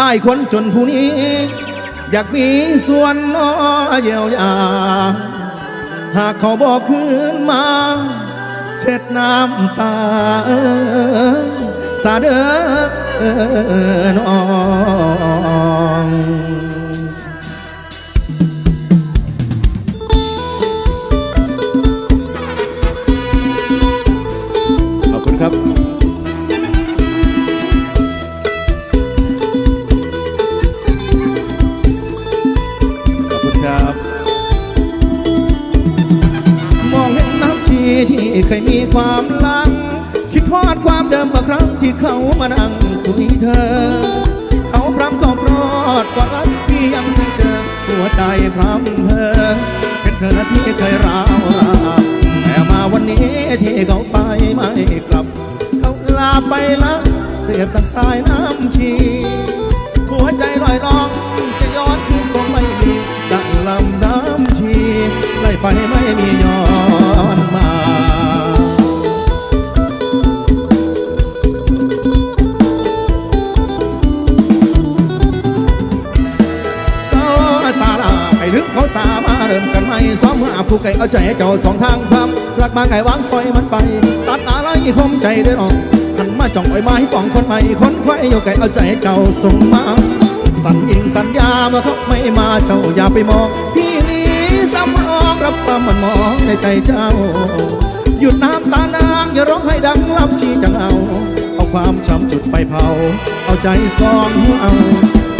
อายคนจนผู้นี้ อยากมีส่วนน้อเยียวยา หากเขาบอกคืนมา เช็ดน้ำตาสาเด้อน้อง ที่เคยมีความลัง คิดทอดความเดิมเมื่อครั้งที่เขามานั่งคุยเธอ เขาพรำก็ปลอดกว่ารักที่ยังไม่เจอ หัวใจพรำเพอเป็นเธอที่เคยร้าวราแต่มาวันนี้ที่เขาไปไม่กลับ เขาลาไปละเปรียบดังสายน้ำชี หัวใจลอยลองจะย้อน ลำน้ำชีไหลไปไม่มีย้อนมาสาวสาลาไปลึกเขาสามาเริ่มกันใหม่ซ้อมเมื่อผู้ไก่เอาใจเจ้าสองทางความรักมาไก่วางปล่อยมันไป ตัดอะไรคมใจได้หรอกหันมาจ้องไอ้ไม้ป่องคนใหม่คนไข่อยู่ไก่เอาใจเจ้าส่งมา สัญญิงสัญญาเมื่อเขาไม่มาเจ้าอย่าไปมอง พี่นี้สำรองรับความมันมองในใจเจ้า หยุดน้ำตานางอย่าร้องให้ดังลำชีจังเอา เอาความช้ำจุดไปเผา เอาใจสองเอา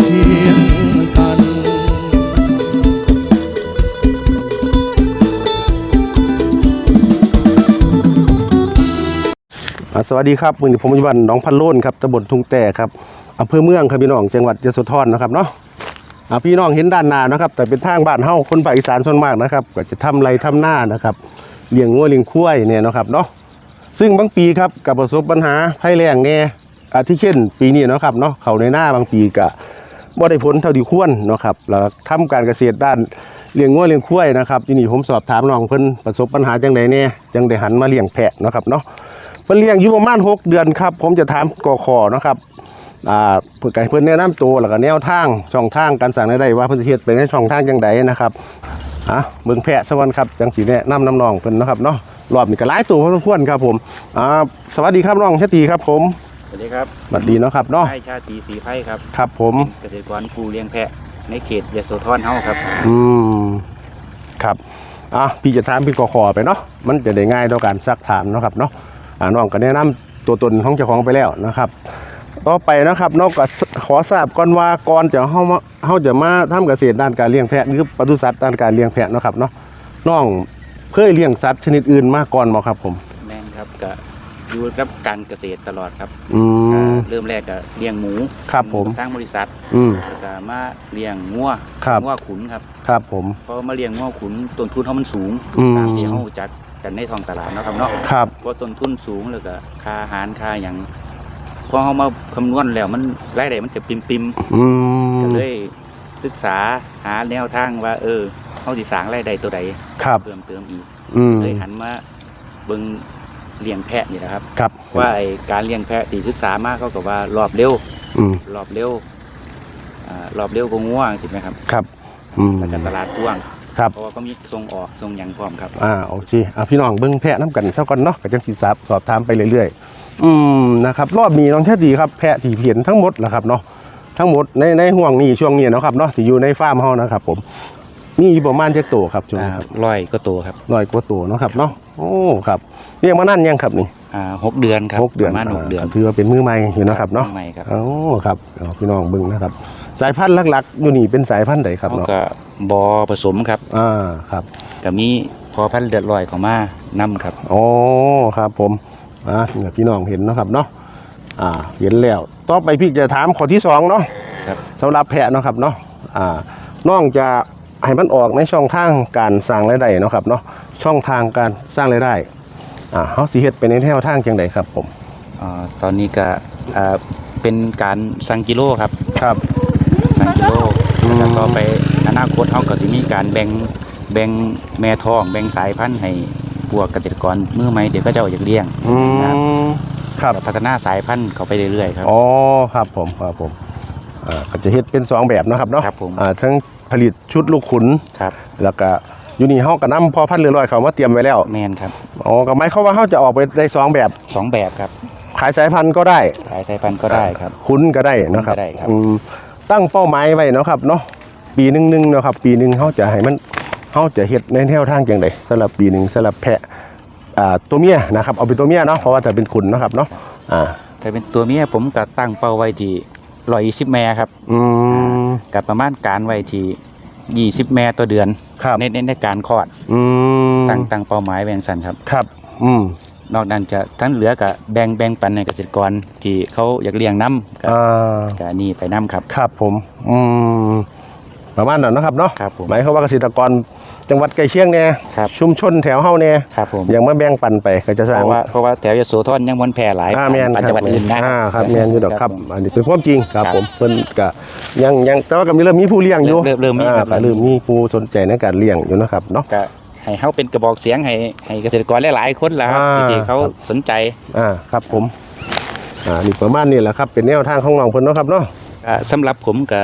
เทียงกันสวัสดีครับมือนี้ผมอยู่บ้านหนองพันโลนครับตำบลทุ่งแต่ครับ อำเภอเมืองครับพี่น้องจังหวัดยะโสธรนะครับเนาะอาพี่น้องเห็นด้านหน้านะครับ แต่เป็นทางบ้านเฮาคนภาคอีสานส่วนมากนะครับ ก็จะทำไรทำหน้านะครับเลี้ยงงัวเลี้ยงควายเนี่ยนะครับเนาะซึ่งบางปีครับกับประสบปัญหาภัยแล้งแน่อาทิเช่น ปีนี้นะครับเนาะเขาในหน้าบางปีก็บ่ได้ผลเท่าที่ควรนะครับแล้วทำการเกษตรด้านเลี้ยงงัวเลี้ยงควายนะครับที่นี้ผมสอบถามน้องเพิ่นประสบปัญหาจังไดแน่จังได้หันมาเลี้ยงแพะนะครับเนาะเพิ่นเลี้ยงอยู่ประมาณ6เดือนครับ ผมจะถามกอขอนะครับ อ่าเพื่อให้เพิ่นแนะนำตัวแล้วก็แนวทางช่องทางการสั่งได้ว่าเพิ่นสิเฮ็ดไปในช่องทางจังใดนะครับอะเบิ่งแพะสวรรค์ครับจังสิแนะนำน้องๆเพิ่นเนาะครับเนาะรอบนี้ก็หลายตัวพอสมควรครับผมอ่าสวัสดีครับน้องชาตรีครับผมสวัสดีครับสวัสดีเนาะครับเนาะไพ่ชาตรีสีไพ่ครับครับ ผมเกษตรกรผู้เลี้ยงแพะในเขตยโสธรเฮาครับ อืมครับอะพี่จะถามพี่กอขอไปเนาะมันจะได้ง่ายต่อการซักถามเนาะครับเนาะอ่าน้องก็แนะนำตัวตนของเจ้าของไปแล้วนะครับ ต่อไปนะครับนอกจากขอทราบก่อนว่าก่อนจะเฮามาเฮาจะมาทำเกษตรด้านการเลี้ยงแพะหรือปศุสัตว์ด้านการเลี้ยงแพะเนาะครับเนาะน้องเคยเลี้ยงสัตว์ชนิดอื่นมาก่อนบ่ครับผม แม่นครับก็อยู่กับการเกษตรตลอดครับอืก็มเริ่มแรกก็เลี้ยงหมูครับผมทางบริษัทอืมแล้วก็มาเลี้ยงงัวครับงัวขุนครับ ครับผมเพราะมาเลี้ยงงัวขุนต้นทุนเฮามันสูงอืมตามที่เฮาจัดกันในท้องตลาดเนาะครับเนาะครับเพราะต้นทุนสูงแล้วก็ค่าอาหารค่าหยัง พอเฮามาคำนวณแล้วมันรายได้มันจะปิมๆอืมก็เลยศึกษาหาแนวทางว่า เออเขาสิสร้างรายได้ตัวใดครับ เพิ่มเติมอีกอืมเลยหันมาเบิ่งเลี้ยงแพะนี่แหละครับ ครับว่าไอการเลี้ยงแพะที่ศึกษามากเขาก็ว่ารอบเร็ว อืมรอบเร็วอ่ารอบเร็วก็ง่วงสิไหมครับครับอืมแล้วก็ตลาดกว้างครับ เพราะว่าก็มีส่งออกส่งหยังพร้อมครับ อ่าโอเคอะพี่น้องเบิ่งแพะน้ำกันเท่ากันเนาะก็จังสิทราบสอบถามไปเรื่อยๆ อืมนะครับรอบนี้น้องแท้ดีครับแพะที่เห็นทั้งหมดแหละครับเนาะทั้งหมดในในห่วงนี้ช่วงนี้เนาะครับเนาะที่อยู่ในฟาร์มเฮานะครับผมมีอยู่ประมาณจักตัวครับช่วงนี้ครับร้อยก็โตครับร้อยกว่าตัวเนาะครับเนาะโอ้ครับเรียกมานั่นยังครับนี่อ่าหกเดือนครับหกเดือนประมาณหกเดือนถือว่าเป็นมือใหม่อยู่นะครับเนาะใหม่ครับโอ้ครับเอาพี่น้องเบิ่งนะครับ สายพันธุ์หลักๆอยู่นี่เป็นสายพันธุ์ใดครับเขาเนาะก็บอผสมครับอ่าครับก็มีพอพันธุ์เดือดลอยของมานํครับโอ้ครับผม อ่าเนี่ยพี่น้องเห็นเนาะครับเนาะอ่าเห็นแล้วต่อไปพี่จะถามข้อที่สองเนาะครับ สำหรับแพะเนาะครับเนาะอ่าน้องจะให้มันออกในช่องทางการสร้างรายได้เนาะครับเนาะช่องทางการสร้างรายได้อ่าเฮาสิเฮ็ดไปในแนวทางจังไดครับผมอ่าตอนนี้ก็อ่าเป็นการสั่งกิโลครับครับ สั่งกิโลอืม แล้วก็ไปอนาคตเขาก็จะมีการแบ่งแบ่งแม่ทอง แบ่งสายพันธุ์ให้ พวกเกษตรกรมือใหม่เดี๋ยวก็เจ้าอยากเลี้ยงอืมครับพัฒนาสายพันธุ์เขาไปเรื่อยๆครับ อ๋อครับผมครับผมอ่าก็จะเฮ็ดเป็นสองแบบเนาะครับเนาะครับผม อ่าทั้งผลิตชุดลูกขุน ครับแล้วก็อยู่นี่เฮาก็นำพอพันธุ์เรือลอยเขามาเตรียมไว้แล้วแมนครับอ๋อก็หมายความว่าเฮาจะออกไปได้สองแบบ สองแบบครับขายสายพันธุ์ก็ได้ขายสายพันธุ์ก็ได้ครับ คุ้นก็ได้นะครับคุ้นก็ได้ครับ อืมตั้งเป้าหมายไว้เนาะครับเนาะปีหนึงหนึงเนาะครับ ปีหนึงเฮาจะให้มัน เฮาจะเฮ็ดในแนวทางจังไดสำหรับปีหนึงสำหรับแพะอ่าตัวเมียนะครับเอาเป็นตัวเมียเนาะเพราะว่าจะเป็นขุนเนาะครับเนาะอ่าถ้าเป็นตัวเมียผมก็ตั้งเป้าไว้ที่ร้อยสิบแม่ครับอืมกับประมาณการไว้ที่ยี่สิบแม่ต่อเดือนครับในในในการคลอดอืมตั้งตั้งเป้าหมายแบ่งสันครับ ครับ อืมนอกนั้นจะทั้งเหลือกับแบ่งแบ่งปันในเกษตรกรที่เขาอยากเลี้ยงน้ำกับอ่ากับนี่ไปน้ำครับ ครับผม อืมประมาณนั้นเนาะครับเนาะครับผม หมายความว่าเกษตรกร จังหวัดใกล้เคียงเนี่ยครับชุมชนแถวเฮาเนี่ยครับผมอย่างมาแบ่งปันไปก็จะสเพร้างราะว่าเพราะว่าแถวยโสธรยังมนแพร่หลายอ่าแมนปันคจัรังหวัดอื่นนะอ่าครับแมนอยู่ดอกครับผมอันนี้เป็นความจริงครับครับผมเพิ่นก็ยังยังแต่ว่าก็มีเริ่มมีผู้เลี้ยงอยู่เริ่มเริ่มมีอ่าครับก็เริ่มมีผู้สนใจในการเลี้ยงอยู่นะครับเนาะก็ให้เขาเป็นกระบอกเสียงให้ให้เกษตรกรหลายๆคนละครับอ่าที่เขาครับสนใจอ่าครับผมอ่านี่ประมาณนี้แหละครับเป็นแนวทางของน้องเพิ่นเนาะครับเนาะอ่าสำหรับผมก็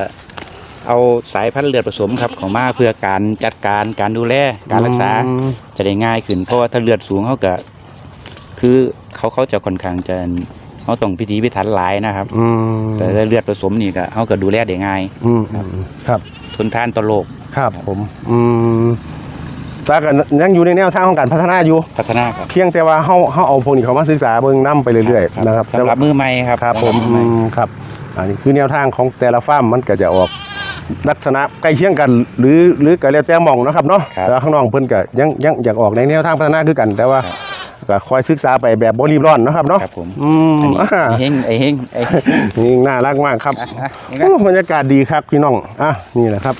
เอาสายพันธุ์เลือดผสมครับเของมาเพื่อการจัดการการดูแลการรักษาอืม จะได้ง่ายขึ้นเพราะว่าถ้าเลือดสูงเขาก็คือเขาเขาจะค่อนข้างจะเขาต้องพิธีพิถันหลายนะครับ อืมแต่ถ้าเลือดผสมนี่ก็เขาก็ดูแลได้ง่าย อืมอืมครับทนทานต่อโรคครับผมอืมแต่ก็ยังอยู่ในแนวทางของการพัฒนาอยู่ พัฒนาครับเพียงแต่ว่าเฮาเฮาเอาพวกนี้เข้ามาศึกษาเบิ่งนํไปเรื่อยๆนะครับสำหรับมือใหม่ครับครับ ผมสำหรับมืออืใหม่มครับ อันนี้คือแนวทางของแต่ละฟาร์มมันก็จะออกลักษณะใกล้เคียงกัน หรือหรือก็แล้วแต่หมองเนาะครับเนาะครับ แต่ว่าข้างนอกเพิ่นก็ยังยังอยากออกในแนวทางพัฒนาคือกัน แต่ว่าครับก็คอยศึกษาไปแบบบ่รีบร้อนเนาะครับเนาะครับผมอืมอันนี้อ่าไอ้เฮงไอ้เฮงไอ้นี่น่ารักมากครับอะอะนี่ครับโอ้บรรยากาศดีครับพี่น้องอะนี่แหละครับ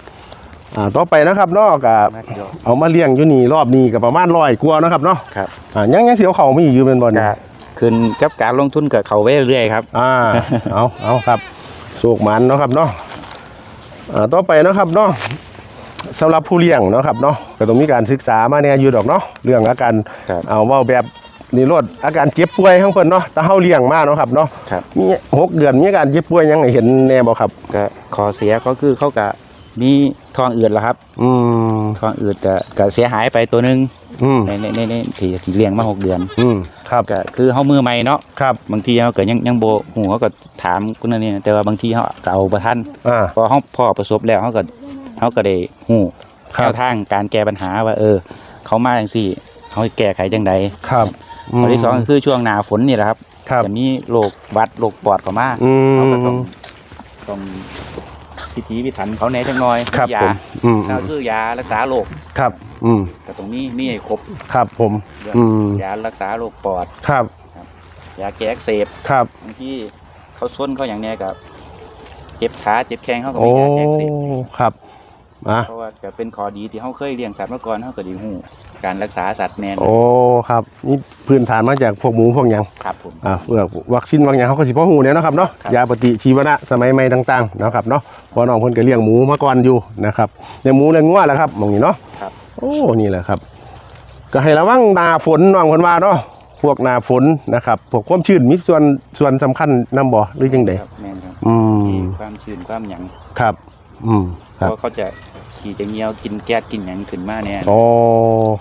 อ่าต่อไปนะครับเนาะก็มาเดี๋ยวเอามาเลี้ยงอยู่นี่รอบนี้ก็ประมาณ100กว่าเนาะครับเนาะครับ อ่ายังยังสิเอาเข้ามาอีกอยู่เป็นบ่นี่ก็ ขึ้นกับการลงทุนกับเขาไว้เรื่อยๆครับ อ่า เอาเอาครับโศกหมันเนาะครับเนาะอ่าต่อไปเนาะครับเนาะสำหรับผู้เลี้ยงเนาะครับเนาะก็ต้องมีการศึกษามาแน่อยู่ดอกเนาะเรื่องอาการครับ เอาเว่าแบบนี่รดอาการเจ็บป่วยของเพิ่นเนาะแต่เฮาเลี้ยงมาเนาะครับเนาะครับมีหกเดือนมีอาการเจ็บป่วยยังให้เห็นแน่บ่ครับ ก็ขอเสียก็คือเขาก็ มีทองอืดแล้วครับ อืมทองอืดก็ก็เสียหายไปตัวหนึงอืมในในในในที่ที่เลี้ยงมาหกเดือนอืมครับก็คือเขามือใหม่เนาะครับบางทีเขาก็ยังยังโบหูเขาก็ถามคนนั้นนี่นะแต่ว่าบางทีเขาก็เอาประทันอ่า พอเขาพ่อประสบแล้วเขาก็เขาก็ได้หูครับ แนวทางการแก้ปัญหาว่า เออ เขามาจังซี่เขาแก้ไขจังใดครับข้อที่สองก็คือช่วงหน้าฝนนี่แหละครับครับจะมีโรคหวัดโรคปอดเข้ามาอืเขาก็ต้องมต้อง พิธีพิถันเขาแหน่จังน้อยครับยาผมอืมนั่นก็คือยารักษาโรคครับ อืมแต่ตรงนี้มีให้ครบครับผม เรื่องอืม ยารักษาโรคปอด ครับยาแก้อักเสบครับ บางทีเขาส้นเขาอย่างเนี้ยกับเจ็บขาเจ็บแข้งเขาก็โอ้มียาแก้อักเสบครับ อะเพราะว่าก็เป็นข้อดีที่เขาเคยเลี้ยงสัตว์มาก่อนเขาก็ดีหูการรักษาสัตว์แน่นโอ้ครับ นี่พื้นฐานมาจากพวกหมูพวกหยังครับผม อ่าเพื่อวัคซีนบางอย่างเขาก็สิพ่อหูเนี่ยนะครับเนาะครับ ยาปฏิชีวนะสมัยใหม่ต่างๆนะครับเนาะเพอน้องเพิ่นก็เลี้ยงหมูมาก่อนอยู่นะครับเลี้ยงหมูเลี้ยงงัวแหละครับหมองนี้เนาะ ครับ โอ้นี่แหละครับ ก็ให้ระวังหนาฝนน้องเพิ่นว่าเนาะพวกหนาฝนนะครับพวกความชื้นมีส่วนส่วนสำคัญนํบ่หรือจังไดครับแม่นครับอืมที่ความชื้นความหยังครับ อืมเพครับราะเขาจะขี่จะเงี้ยวกินแก๊สกินหยังขึ้นมาเนี่ยโอ้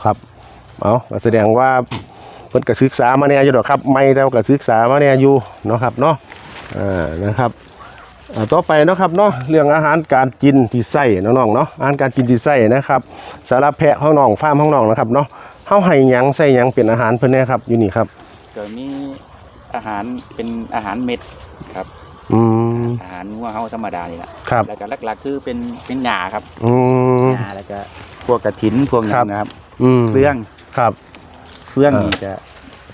ครับ เอาก็แสดงว่าเพิ่นก็ศึกษามาแน่อยู่ดอกครับ ไม่แล้วก็ศึกษามาแน่อยู่เนาะครับเนาะอ่านะครับอ่าต่อไปเนาะครับเนาะเรื่องอาหารการกินที่ใส่น้องๆเนาะอาหารการกินที่ใส่นะครับสารบแพะห้องน้องฟาร์มห้องน้องนะครับเนาะเฮาให้หยังใส่หยังเป็นอาหารเพิ่นแน่ครับอยู่นี่ครับ ก็มีอาหารเป็นอาหารเม็ดครับ อืม อาหารงัวเฮาธรรมดานี่แหละครับ แล้วก็หลักๆคือเป็นเป็นหญ้าครับอืม หญ้าแล้วก็พวกกระถินพวกหยัครับ งนะครับอืมเฟื่องครับ เฟื่องอ่านี่นี่จะ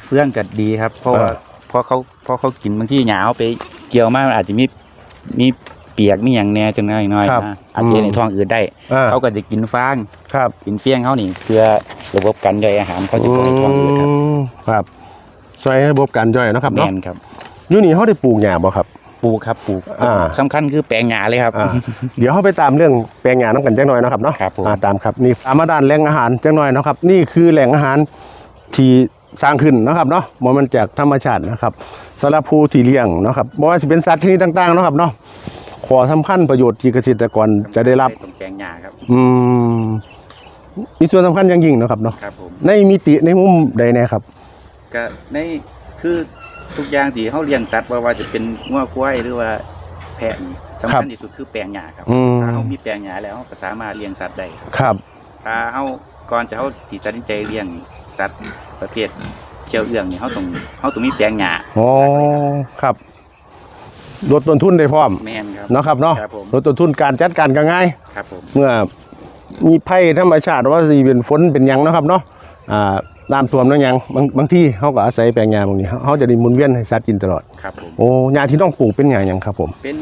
เฟื่องก็ดีครับ เพราะว่าอ่าเพราะเขาเพราะเขากินบางที่หญ้าเอาไปเกี่ยวมามันอาจจะมีมีเปียกมีอย่างแหน่จังน้อยน้อยครับนะอาจจะในท้องอืดได้ อ่าเขาก็จะกินฟาง ครับกินเฟี้ยงเขานี่เพื่อระบบการย่อยอาหารเขาจะปล่อยท้องอืดครับอืมครับช่วยให้ระบบการย่อยเนาะครับแมเนาะนครับ อยู่นี่เขาได้ปลูกหญ้าบ่ครับ ปลูกครับปลูกอ่า สำคัญคือแปลงหญ้าเลยครับ อ่าเดี๋ยวเขาไปตามเรื่องแปลงหญ้าน้ำกันจังหน่อยเนาะครับเนาะครับผม อ่าตามครับนี่ตามมาด้านแหล่งอาหารจังหน่อยเนาะครับ นี่คือแหล่งอาหารที่สร้างขึ้นเนาะครับเนาะบ่มันจากธรรมชาตินะครับสำหรับผู้ที่เลี้ยงเนาะครับบ่ว่าสิเป็นสัตว์ชนิดต่างๆเนาะครับเนาะขอสำคัญประโยชน์ที่เกษตรกรจะได้รับ ตรงแปลงหญ้าครับอืมมีส่วนสำคัญอย่างยิ่งเนาะครับเนาะครับผมในมิติในมุมใดแน่ครับ ก็ในคือ ทุกอย่างที่เขาเลี้ยงสัตว์ว่าว่าจะเป็นงัวควายหรือว่าแพะนี่สำคัญที่สุดคือแปลงหญ้าครับอืม ถ้าเขามีแปลงหญ้าแล้วเขาก็สามารถเลี้ยงสัตว์ได้ครับครับ ถ้าเขาก่อนจะเขาติดตัดสินใจเลี้ยงสัตว์ประเภทเกี่ยวเอื้องนี่เขาต้องเขาต้องมีแปลงหญ้าอ๋อ ครับลดต้นทุนได้พร้อม แม่นครับ เนาะครับเนาะครับผม ลดต้นทุนการจัดการก็ง่าย ครับผม เมื่อมีภัยธรรมชาติว่าสิเป็นฝนเป็นหยังเนาะครับเนาะ อ่าน้ำท่วมเนาะหยังบางบางที่เขาก็อาศัยแปลงยาบางนี้เขาจะได้หมุนเวียนให้สัตว์กินตลอด ครับผม โอ้ยาที่ต้องปลูกเป็นหยาหยังครับผมเป็น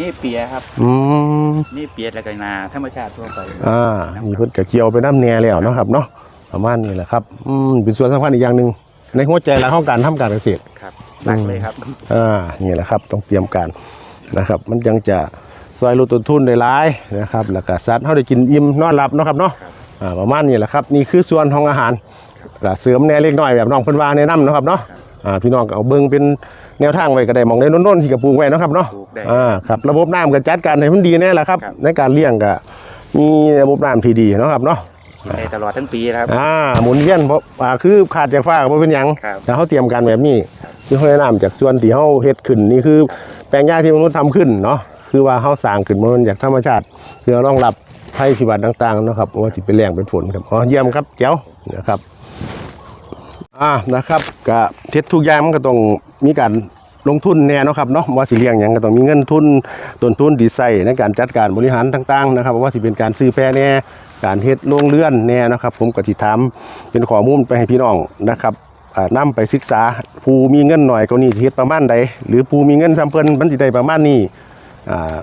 นี่เปียครับ อืมนี่เปียแล้วก็นาธรรมชาติทั่วไปอ่ามีเพิ่นกะเกี่ยวไปน้ำแหน่แล้วเนาะครับเนาะประมาณนี้แหละครับอืมเป็นส่วนสำคัญอีกอย่างหนึ่งในหัวใจหลักของการทำการเกษตร ครับหลักเลยครับ อ่านี่แหละครับต้องเตรียมการนะครับ มันยังจะช่วยลดต้นทุนได้หลายนะครับ แล้วก็สัตว์เขาได้กินอิ่มนอนหลับเนาะครับเนาะครับอ่า ประมาณนี้แหละครับนี่คือส่วนของอาหารก็เสริมแหน่เล็กน้อยแบบน้องเพิ่นว่าแนะนำเนาะครับเนาะครับอ่าพี่น้องก็เอาเบิ่งเป็นแนวทางไว้ก็ได้หมองได้โน้นๆที่กระปลูกไว้เนาะครับเนาะปลูกได้อ่าครับระบบน้ำก็จัดการให้มันดีแน่แหละครับครับในการเลี้ยงก็มีระบบน้ำที่ดีเนาะครับเนาะกินได้ตลอดทั้งปีนะครับอ่าหมุนเวียนเพราะอ่าคือขาดจากฟ้าก็บ่เป็นหยังครับแต่เขาเตรียมการแบบนี้คือเขาแนะนำจากส่วนที่เขาเฮ็ดขึ้นนี่คือแปลงหญ้าที่มนุษย์ทำขึ้นเนาะคือว่าเขาสร้างขึ้นมาจากธรรมชาติเพื่อรองรับ ภัยพิบัติต่างๆนะครับว่าสิเป็นแรงเป็นฝนครับอ๋อเยี่ยมครับแจ๋วนะครับอ่านะครับก็เท็ดทุกอย่างมันก็ต้องมีการลงทุนแน่นะครับเนาะว่าสิเลี้ยงหยังก็ต้องมีเงินทุนต้นทุนดีใส่ในการจัดการบริหารต่างๆนะครับว่าสิเป็นการซื้อแพร่แน่การเฮ็ดโรงเรือนแน่นะครับ ผมก็สิถามเป็นข้อมูลไปให้พี่น้องนะครับอ่าไปศึกษาผู้มีเงินหน่อยก็นี่เฮ็ดประมาณใดหรือผู้มีเงินซ้ำเพิ่นมันสิได้ประมาณนี้อ่า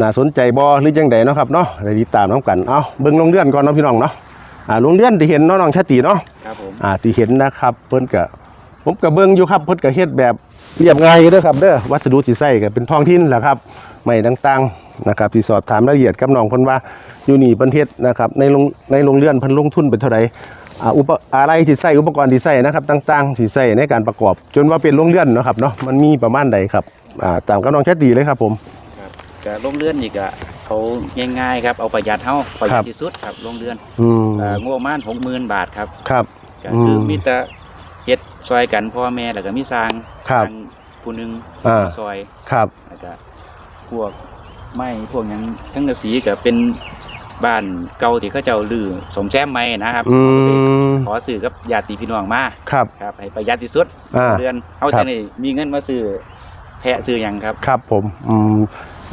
น่าสนใจบ่หรือจังใดเนาะครับเนาะได้ติดตามน้กันเอาเบิ่งโรงเรือนก่อนเนาะพี่น้องเนาะอ่าโรงเรือนที่เห็นเนาะน้องชาติเนาะครับผมอ่าที่เห็นนะครับ เพิ่นก็ผมก็เบิ่งอยู่ครับเพิ่นก็เฮ็ดแบบเรียบง่ายอยู่เด้อครับเด้อวัสดุที่ใช้ก็เป็นท้องถิ่นแหละครับไม้ต่างๆนะครับที่สอบถามรายละเอียดกับน้องเพิ่นว่าอยู่นี่เพิ่นเฮ็ดนะครับในโรงในโรงเรือนเพิ่นลงทุนไปเท่าใดอ่าอุปอะไรที่ใช้อุปกรณ์ที่ใช้นะครับต่างๆที่ใช้ในการประกอบ จนว่าเป็นโรงเรือนเนาะครับเนาะมันมีประมาณใดครับอ่าตามกับน้องแชทดีเลยครับผมครับ ก็ลงเรือนนี่ก็เอาง่ายๆครับเอาประหยัดเฮาประหคยัรัดบที่สุดครับลงเรือนอืมเอ่องบประมาณ60,000บาทครับครับ ก็คือมมีแต่เฮ็ดซอยกันพ่อแม่แล้วก็มีสร้างครับสางผู้หนึงอ่า ซอยครับแล้วก็พวกไม้พวกหยังทั้งกระสีก็เป็นบ้านเก่าที่เขาเจ้าลือสมแซมไม้นะครับอืมขอซื้อกับญาติพี่น้องมาครับ ครับให้ประหยัดที่สุดอ่า เดือนเอาครัจะบได้มีเงินมาซื้อแพะซื้อหยังครับ ครับผมอืม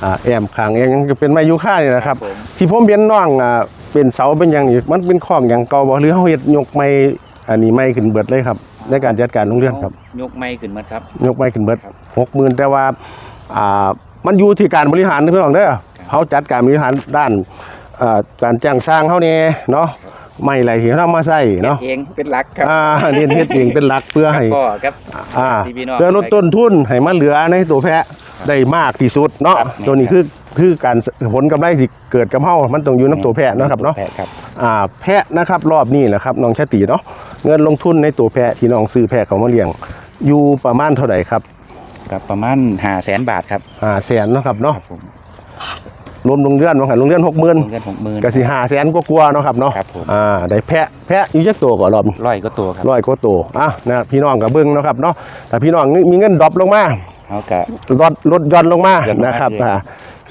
อ่าแอมขางเองยังจะเป็นไม้ยูค่านี่นะครับ ผมที่ผมเห็นน้องอ่าเป็นเสาเป็นอย่างนี้มันเป็นข้องอย่างเก่าบ่หรือเฮาเฮ็ดยกไม้อันนี้ไม้ขึ้นเบิดเลยครับ ในการจัดการโรงเรียนครับ ยกไม้ขึ้นมาครับ ยกไม้ขึ้นเบิดครับ60,000แต่ว่าอ่ามันอยู่ที่การบริหารเด้อพี่น้องเด้อเฮาจัดการบริหารด้านอ่าการจ้างสร้างเฮาแน่เนาะ ไม้อะไรที่เรามาใช้เนาะเองเป็นหลักครับอ่าเน้นเฮ็ดเองเป็นหลักเพื่อให้พ่อครับอ่าที่พี่น้องเพื่อลดต้นทุนให้มันเหลือในตัวแพะได้มากที่สุดเนาะครับตัวนี้คือคือการผลกำไรที่เกิดกับเฮามันต้องอยู่น้ำตัวแพะเนาะครับเนาะแพะครับอ่าแพะนะครับรอบนี้แหละครับน้องชาติเนาะเงินลงทุนในตัวแพะที่น้องซื้อแพะเขามาเลี้ยง อยู่ประมาณเท่าไหร่ครับครับประมาณห้าแสนบาทครับอ่าแสนเนาะครับเนาะค รับผมรวมโรงเรือนบางหันโรงเรือนหกหมื่นเงินหกหมื่นก็สิห้าแสนกว่าๆเนาะครับเนาะครับผม อ่าได้แพะแพะอยู่จักตัวก่อนรอบนี้ ร้อยก็ตัวครับร้อยกว่าตัวอะนะครับพี่น้องกับเบิ้งเนาะครับเนาะแต่พี่น้องนี่มีเงินดรอปลงมาเขาก็ลดลดหย่อนลงมาหย่อนลงมานะครับเลยอ่า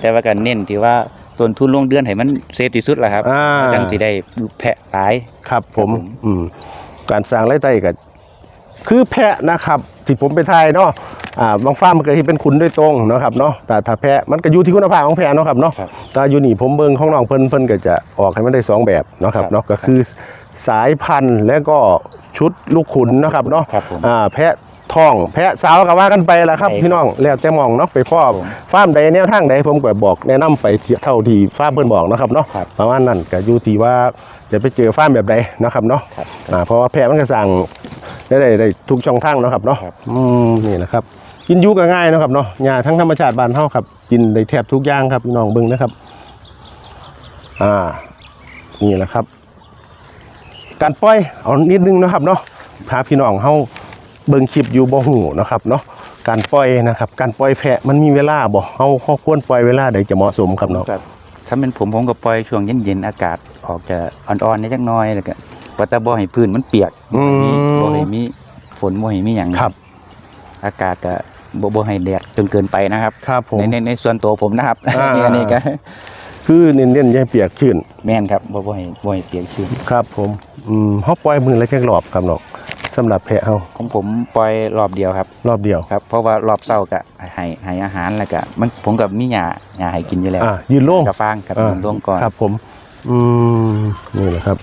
แต่ว่าก็เน้นที่ว่าต้นทุนลงเดือนให้มันเซฟที่สุดแหละครับอ่า จังสิได้แพะหลาย ครับผมครับผม อืมการสร้างรายได้ก็คือแพะนะครับที่ผมไปทายเนาะ อ่าบางฟาร์มมันก็ที่เป็นคุณโดยตรงเนาะครับเนาะแต่ถ้าแพะมันก็อยู่ที่คุณภาพของแพะเนาะครับเนาะครับแต่อยู่นี่ผมเบิ่งของน้องเพิ่นเพิ่นก็จะออกให้มันได้สองแบบเนาะครับครับเนาะก็คือสายพันธุ์และก็ชุดลูกขุนเนาะครับเนาะครับผม อ่าแพะทองแพะสาวก็ว่ากันไปละครับใช่ครับพี่น้องแล้วแต่มองเนาะไปพ่อครับผมฟาร์มใดแนวทางใดผมก็บอกแนะนำไปเท่าที่ฟาร์มเพิ่นบอกเนาะครับเนาะครับ ประมาณนั้นก็อยู่ที่ว่าจะไปเจอฟาร์มแบบใดนะครับเนาะ ครับ อ่าเพราะว่าแพะมันก็สั่ง ได้ได้ได้ทุกช่องทางเนาะครับเนาะครับอืมนี่แหละครับ กินอยูก็ง่ายเนาะครับเนาะหญ้าทั้งธรรมชาติบ้านเฮาครับ กินได้แทบทุกอย่างครับพี่น้องเบิ่งนะครับ อ่า นี่แหละครับ การปล่อยเอานิดนึงนะครับเนาะพาพี่น้องเฮาเบิ่งคลิปอยู่บ่หูนะครับเนาะการปล่อยนะครับ การปล่อยแพะมันมีเวลาบ่เฮาเฮาควรปล่อยเวลาใดจะเหมาะสมครับเนาะครับถ้าเป็นผมผมก็ปล่อยช่วงเย็นๆอากาศออกจะอ่อนๆนิดจักหน้อยแล้วก็ ว่าแต่บ่ให้พื้นมันเปียกอืมบ่ให้มีฝนบ่ให้มีหยังครับ อากาศก็บ่บ่ให้แดดจนเกินไปนะครับครับผม ในในในส่วนตัวผมนะครับอ่าอันนี้ก็คือเน้นๆอย่าให้เปียกชื้นแม่นครับบ่บ่ให้บ่ให้เปียกชื้นครับ ผมอืมเฮาปล่อยมือละแค่รอบครับเนาะสำหรับแพะเฮาของผมปล่อยรอบเดียวครับ รอบเดียว ครับเพราะว่ารอบเช้าก็ให้ให้อาหารแล้วก็มันผมกับมีหญ้าหญ้าให้กินอยู่แล้วอ่ายืนโล่งกระฟางครับอ่ายืนโล่งก่อน ครับผม อืม นี่แหละครับ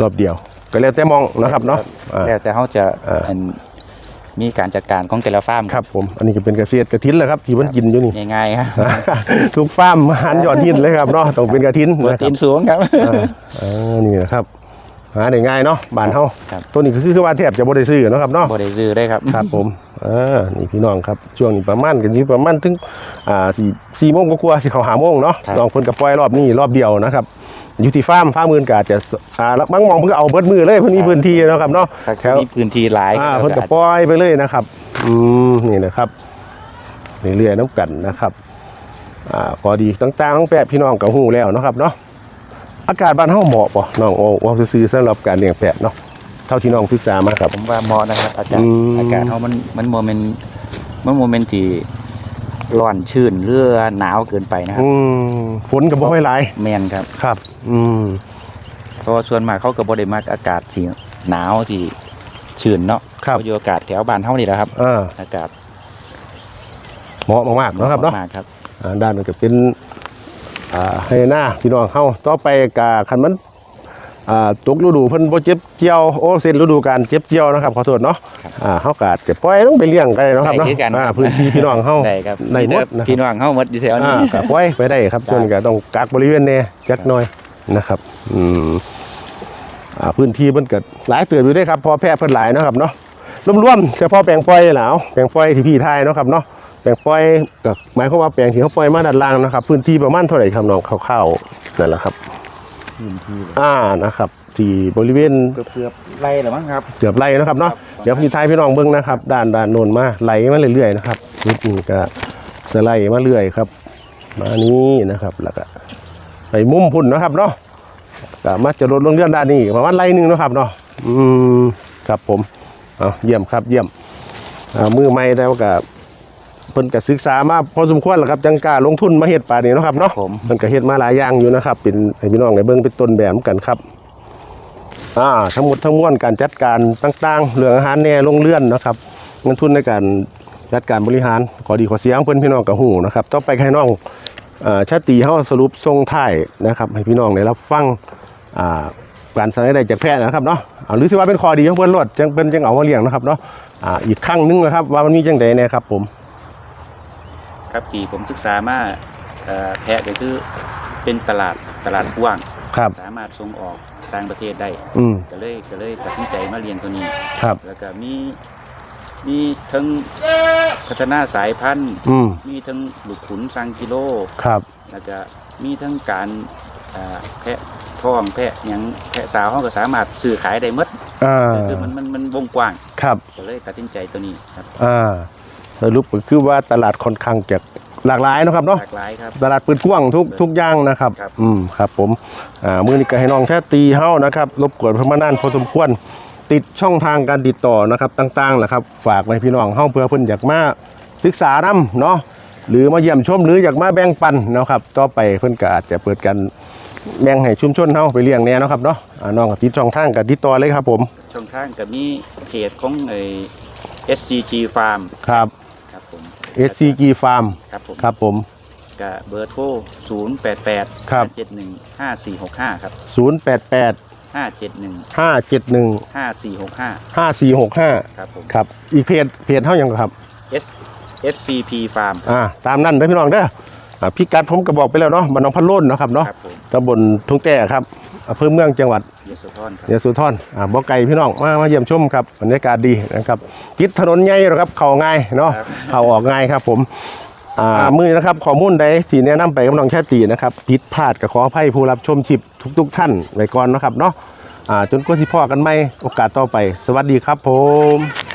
รอบเดียว ก็แล้วแต่มองนะครับเนาะอ่า แล้วแต่เขาจะอ่า อันมีการจัดการของแต่ละฟาร์มครับผมอันนี้ก็เป็นเกษตรกระถินแหละครับที่มันกินอยู่นี่ ง่ายๆครับทุกฟาร์มอาหารยอดฮิตเลยครับเนาะต้องเป็นกระถินโปรนะคตีรับนสูงครับ อ่าอ่านี่นะครับหาได้ง่ายเนาะบ้านเฮาครับ ตัวนี้ก็คือว่าแทบจะบ่ได้ซื้อเนาะครับเนาะ บริซื้อได้ครับ ครับผมอ่านี่พี่น้องครับช่วงนี้ประมาณกันนี้ประมาณถึงอ่าสี่สี่โมงกว่าๆสิเขาหาโมงเนาะครับ น้องเพิ่นก็ปล่อยรอบนี้รอบเดียวนะครับ อยู่ที่ฟาร์มฟาร์มอื่นก็อาจจะอ่าบางมองเพิ่นก็เอาเบิดมือเลยเพิ่นมีพื้นที่เนาะครับเนาะถ้าแถวมีพื้นที่หลายอ่าเพิ่นก็ปล่อยไปเลยนะครับ อืมนี่นะครับเรื่อยๆน้ำกันนะครับอ่าพอดีต่างๆต้องแปะพี่น้องกับหูแล้วเนาะครับเนาะอากาศบ้านเฮาเหมาะป่ะน้องโอ้ว่าซื่อๆสำหรับการเลี้ยงแปะเนาะเท่าที่น้องศึกษามาครับ ผมว่าเหมาะนะครับอากาศอืมอากาศเขามันมันโมเมนต์มันโมเมนต์ที่ ร้อนชื้นหรือหนาวเกินไปนะครับอืมฝนก็บ่ค่อยหลายแมนครับ ครับ อืมเพราะว่าส่วนมากเขาก็บ่ได้มักอากาศที่หนาวที่ชื้นเนาะครับ เขาอยู่อากาศแถวบ้านเฮานี่แหละครับอ่าอากาศเหมาะมากๆเนาะครับเนาะ มากครับ อ่าด้านนั้นก็เป็นอ่าให้หน้าพี่น้องเฮาต่อไปกะคันมัน อ่าตกฤดูเพิ่นบ่เจ็บเจียวโอ้เส้นฤดูการเจ็บเจียวนะครับขอโทษเนาะครับอ่าเฮาก็อาจจะปล่อยลงไปเลี้ยงกันเนาะครับเนาะได้คือกัน อ่าพื้นที่พี่น้องเฮาได้ครับในหมดแต่นะคพี่รับน้องเฮาหมดอยู่แถวนี้ อ่าก็ปล่อยไปได้ครับได้ส่วนก็ต้องกักบริเวณแน่จักหน่อยนะครับอืมอ่าพื้นที่มันก็หลายเติบอยู่เด้ครับเพอแพร่เพิ่นหลายเนาะครับเนาะรวมๆเฉพาะแปลงปล่อยแล้วแปลงปล่อยที่พี่ทายเนาะครับเนาะแปลงปล่อยก็หมายความว่าแปลงที่เขาปล่อยมาด้านล่างนะครับ พื้นที่ประมาณเท่าไหร่ครับน้องคร่าวๆนั่นแหละครับ พื้นที่อ่านะครับที่บริเวณเกือบๆไรหรือมั้งครับเกือบไร่นะครับเนาะครับเดี๋ยวพี่ทายพี่น้องเบิ้งนะครับด้านด้านโน้นมาไหลมาเรื่อยๆนะครับนิดนี้ก็สไลด์มาเรื่อยครับ มานี้นะครับแล้วก็ไปมุมพุ่นนะครับเนาะก็มาจะลดลงเรื่องด้านนี้ประมาณไร่หนึงเนาะครับเนาะอืมครับผมเอาเยี่ยมครับเยี่ยมอ่ามือใหม่แล้วก็ เพิ่นก็ศึกษามาพอสมควรแล้วครับจังกล้าลงทุนมาเฮ็ดป่านนี้เนาะครับเนาะผมมันก็เฮ็ดมาหลายอย่างอยู่นะครับ เป็นให้พี่น้องในเบิ่งเป็นต้นแบบเหมือนกันครับ อ่าทั้งหมดทั้งมวลการจัดการต่างๆ เรื่องอาหารแน่ลงเลื่อนนะครับเงินทุนในการจัดการบริหารขอดีขอเสียงเพิ่นพี่น้องกับหูนะครับต่อไปให้น้องอ่าชาติเฮาสรุปทรงท้ายนะครับ ให้พี่น้องได้รับฟังอ่าการสร้างรายได้จากแพทย์นะครับเนาะอ่าหรือสิว่าเป็นข้อดีของเพิ่นรดจังเพิ่นจังเอามาเลี้ยงนะครับเนาะอ่าอีกครั้งหนึงนะครับว่ามันมีจังใดแน่ครับผม ครับที่ผมศึกษามาเอ่อแพะก็คือเป็นตลาดตลาดกว้าง ครับ สามารถส่งออกต่างประเทศได้อืม ก็เลยก็เลยตัดสินใจมาเรียนตัวนี้ ครับ แล้วก็มีมีทั้งพัฒนาสายพันธุ์ อืม มีทั้งลูกขุนสังกิโล ครับ แล้วก็มีทั้งการอ่าแพะท้องแพะหยังแพะสาวเขาก็สามารถซื้อขายได้หมดอ่า คือมันมันมันวงกว้างครับ ก็เลยตัดสินใจตัวนี้ครับ อ่า สรุปก็คือว่าตลาดค่อนข้างจะหลากหลายเนาะครับเนาะหลากหลายครับ ตลาดปืนกว้างทุกทุกอย่างนะครับ ครับ อืมครับผมอ่ามือนี้ก็ให้น้องแค่ตีเฮ้านะครับรบกวนเพิ่นมานานพอสมควร ติดช่องทางการติดต่อนะครับต่างๆนะครับ ฝากไว้พี่น้องเฮ้าเพื่อเพิ่นอยากมาศึกษานำเนาะหรือมาเยี่ยมชมหรืออยากมาแบ่งปันเนาะครับต่อไปเพิ่นก็อาจจะเปิดกันแบ่งให้ชุมชนเฮาไปเลี้ยงแน่เนาะครับเนาะอ่าน้องก็ติดช่องทางการติดต่อเลยครับผมช่องทางก็มีเพจของไอ้ SCG Farm ครับครับผม SCG Farm ครับผมครับผมกับเบอร์โทร0 8 8 ครับ5 7 1 5 4 6 5 ครับ 088 5 7 1 571 5 4 6 5 5465 ครับผม ครับ อีกเพจเพจเท่ายังครับ S SCP Farm อ่าตามนั้นเด้อพี่น้องเด้ออ่า พี่กัดผมก็บอกไปแล้วเนาะบ้านหนองพันโล้นเนาะครับเนาะครับผมตำบลทุ่งแต่ครับอำเภอเมืองจังหวัด ยโสธรครับยโสธรอ่าบ่ไกลพี่น้องมามาเยี่ยมชมครับบรรยากาศดีนะครับติดถนนใหญ่หรอกครับ เข้าง่ายเนาะครับ เข้าออกง่ายครับผมอ่ามือนะครับข้อมูลใดที่แนะนำไปกับน้องชาตินะครับผิดพลาดก็ขออภัยผู้รับชมชิปทุกๆท่านไว้ก่อนเนาะครับเนาะอ่าจนกว่าสิพ่อกันใหม่โอกาสต่อไป สวัสดีครับผม